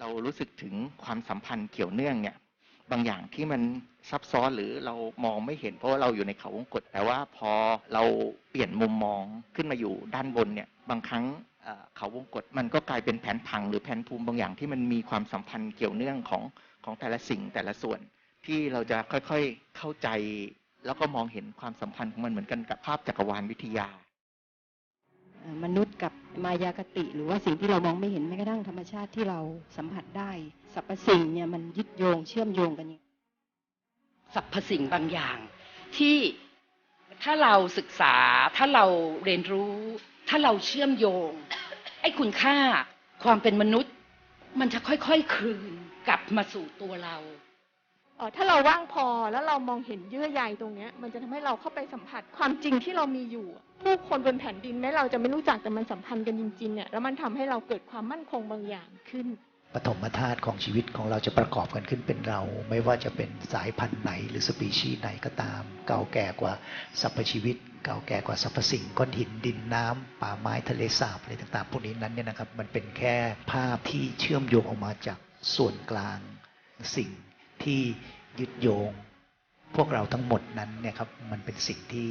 เรารู้สึกถึงความสัมพันธ์เกี่ยวเนื่องเนี่ย บางอย่างที่มันซับซ้อนหรือเรามองไม่เห็นเพราะว่าเราอยู่ในเขาวงกตแต่ว่าพอเราเปลี่ยนมุมมองขึ้นมาอยู่ด้านบนเนี่ยบางครั้งเขาวงกตมันก็กลายเป็นแผนผังหรือแผนภูมิบางอย่างที่มันมีความสัมพันธ์เกี่ยวเนื่องของของแต่ละสิ่งแต่ละส่วน ที่เราจะค่อยๆเข้าใจ แล้วก็มองเห็นความสัมพันธ์ของมันเหมือนกันกับภาพจักรวาลวิทยา มนุษย์กับมายากติ หรือว่าสิ่งที่เรามองไม่เห็นแม้กระทั่งธรรมชาติที่เราสัมผัสได้สรรพสิ่งเนี่ยมันยึดโยงเชื่อมโยงกันอย่างสรรพสิ่งบางอย่าง ที่ถ้าเราศึกษาถ้าเราเรียนรู้ ถ้าเราเชื่อมโยงไอ้คุณค่าความเป็นมนุษย์ มันจะค่อยๆคืนกลับมาสู่ตัวเรา ถ้าเราว่างพอแล้วเรามองเห็นเยื่อใยตรงนี้มันจะทำให้เราเข้าไปสัมผัสความจริงที่เรามีอยู่ ผู้คนบนแผ่นดินแม้เราจะไม่รู้จักแต่มันสัมพันธ์กันจริงๆเนี่ยแล้วมันทำให้เราเกิดความมั่นคงบางอย่างขึ้นปฐมธาตุของชีวิตของเราจะประกอบกันขึ้นเป็นเรา ไม่ว่าจะเป็นสายพันธุ์ไหนหรือสปีชีส์ไหนก็ตาม เก่าแก่กว่าสรรพชีวิต เก่าแก่กว่าสรรพสิ่งก้อนหินดินน้ำป่าไม้ทะเลสาบอะไรต่างๆพวกนี้นั้นเนี่ยนะครับมันเป็นแค่ภาพที่เชื่อมโยงออกมาจากส่วนกลางสิ่ง ที่ยึดโยง พวกเราทั้งหมดนั้นเนี่ยครับมันเป็นสิ่งที่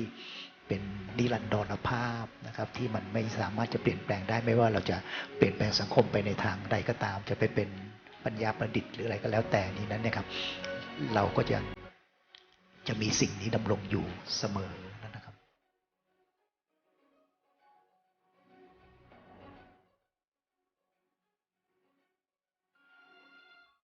เป็นนิรันดรภาพนะครับ ที่มันไม่สามารถจะเปลี่ยนแปลงได้ไม่ว่าเราจะเปลี่ยนแปลงสังคมไปในทางใดก็ตาม จะไปเป็นปัญญาประดิษฐ์หรืออะไรก็แล้วแต่นี้นั้นเนี่ยครับ เราก็จะจะมีสิ่งนี้ดำรงอยู่เสมอ